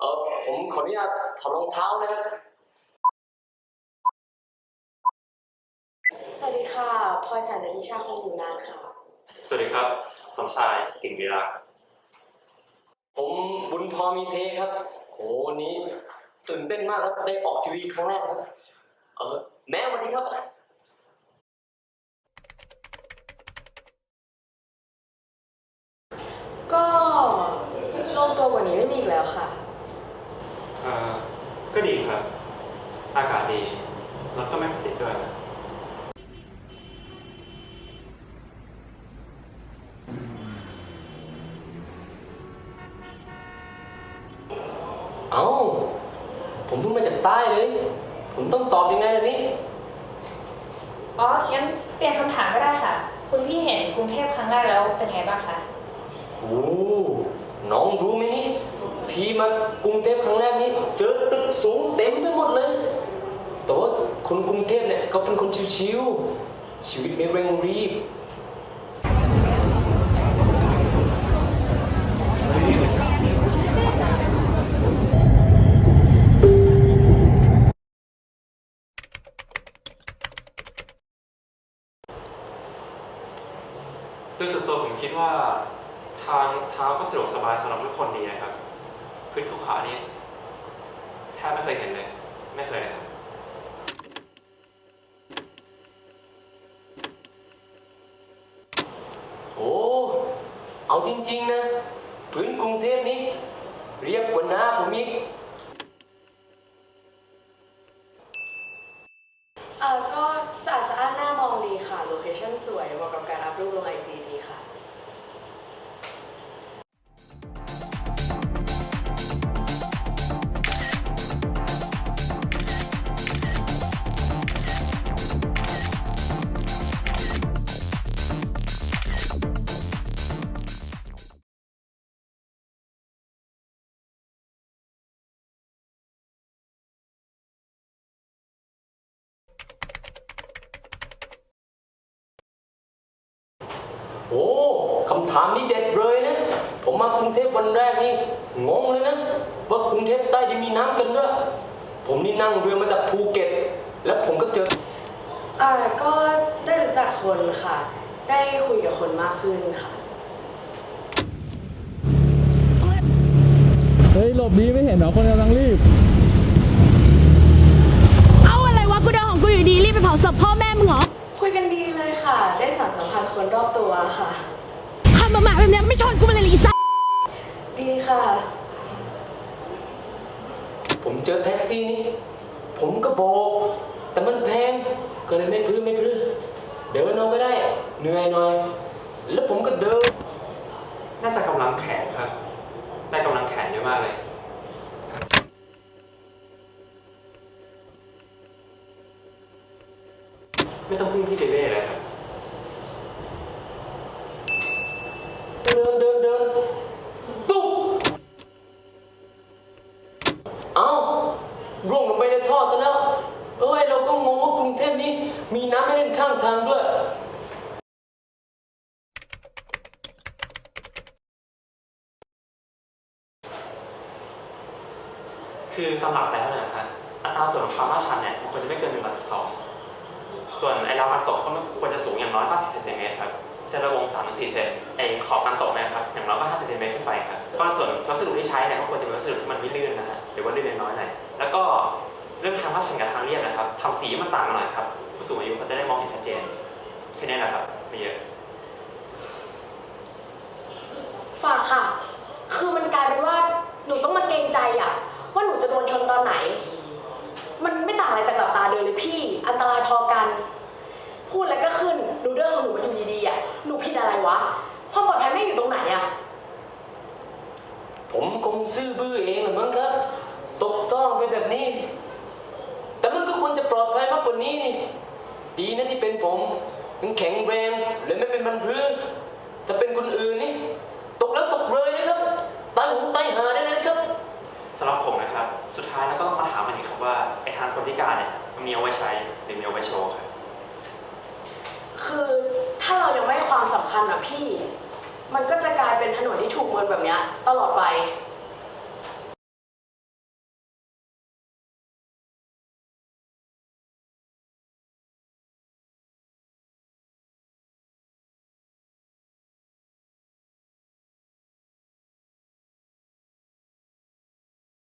เออผมขออนุญาตถอดรองเท้านะครับสวัสดีค่ะพลอยสายนันทิชาคงอยู่นานค่ะ สวัสดีครับ สมชายกิ่งวีระผมบุญพอมีเทครับโหวันนี้ตื่นเต้นมากครับได้ออกทีวีครั้งแรกครับ เออแม่สวัสดีครับ ก็ โล่งตัวกว่านี้ไม่มีอีกแล้วค่ะเอ่อก็ดีครับ อากาศดี แล้วก็ไม่ค่อยติดด้วย เอ้า ผมเพิ่งมาจากใต้เลย ผมต้องตอบยังไงล่ะนี่ อ๋อ งั้นเปลี่ยนคำถามก็ได้ค่ะ คุณพี่เห็นกรุงเทพครั้งแรกแล้วเป็นไงบ้างคะ โอ้ น้องรู้ไหมนี่พี่มากรุงเทพครั้งแรกนี่เจอตึกสูงเต็มไปหมดเลยแต่ว่าคนกรุงเทพเนี่ยเขาเป็นคนชิวๆชีวิตไม่เร่งรีบโดยส่วนตัวผมคิดว่า ทางเท้าก็สะดวกสบายสำหรับทุกคนดีนะครับ พื้นภูเขานี่แทบไม่เคยเห็นเลย ไม่เคยเลยครับโอ้เอาจริง ๆ นะ พื้นกรุงเทพนี้ เรียบกว่าหน้าผมอีกเอ่อก็สะอาดสะอ้านน่ามองดีค่ะ โลเคชั่นสวยเหมาะกับการอัพรูปลงไอจีดีค่ะ โอ้คำถามนี้เด็ดเลยนะ ผมมากรุงเทพวันแรกนี่งงเลยนะ ว่ากรุงเทพใต้จะมีน้ำกันด้วย ผมนี่นั่งเรือมาจากภูเก็ต แล้วผมก็เจอ อ่าก็ได้รู้จักคนค่ะ ได้คุยกับคนมากขึ้นค่ะ เฮ้ยหลบดีไม่เห็นเหรอคนกำลังรีบ เอาอะไรวะกูเดินของกูอยู่ดีรีบไปเผาศพพ่อแม่มึงเหรอคุ ยกันดีเลยค่ะ ได้สานสัมพันธ์คนรอบตัวค่ะ ทำมาหมาแบบเนี้ยไม่ชนกูมาเลยอีสัสดีค่ะ ผมเจอแท็กซี่นี่ ผมก็โบก แต่มันแพง ก็เลยไม่พลื้ไม่พลื้เดินเอาก็ได้ เหนื่อยหน่อย แล้วผมก็เดิน น่าจะกำลังแขนครับ ได้กำลังแขนเยอะมากเลย ไม่ต้องพึ่งพี่เบเบ้เลยครับเดินเดินเดินตุ๊บเอ้าร่วงลงไปในท่อซะแล้ว เอ้ย เราก็งงว่ากรุงเทพนี้ มีน้ำให้เล่นข้างทางด้วยคือตามหลักแล้วเนยนะครับอัตราส่วนของความลาดชันเนี่ยมันควรจะไม่เกิน1ต่อ12 ส่วนไอ้ราวกันตกก็ไม่ควรจะสูงอย่างน้อย90เซนติเมตรครับเส้นระวง3ถึง4เซนไอ้ขอบกันตกนะครับอย่างน้อยก็5เซนติเมตรขึ้นไปครับก็ส่วนวัสดุที่ใช้เนี่ยก็ควรจะเป็นวัสดุที่มันไม่ลื่นนะฮะหรือว่าลื่นน้อยหน่อยแล้วก็เรื่องทางลาดชันกับทางเรียบนะครับทำสีมันต่างกันหน่อยครับผู้สูงอายุเขาจะได้มองเห็นชัดเจนแค่นี้แหละครับไม่เยอะฝากค่ะ คือมันกลายเป็นว่า อะไรจากหลับตาเดินเลยพี่ อันตรายพอกัน พูดแล้วก็ขึ้นดูเรื่องของหนูมาอยู่ดีๆอะหนูผิดอะไรวะ ความปลอดภัยไม่อยู่ตรงไหนอะ ผมคงซื่อบื้อเองแหละมั้งครับ ตกต้องเป็นแบบนี้ แต่มันก็ควรจะปลอดภัยมากกว่านี้นี่ ดีนะที่เป็นผมยังแข็งแรงเลยไม่เป็นบรรพรื้ถ้าเป็นคนอื่นนี่ คนพิการเนี่ยมีเอาไว้ใช้หรือมีเอาไว้โชว์ครับคือถ้าเรายังไม่ให้ความสำคัญอะพี่ มันก็จะกลายเป็นถนนที่ถูกเมินแบบเนี้ยตลอดไป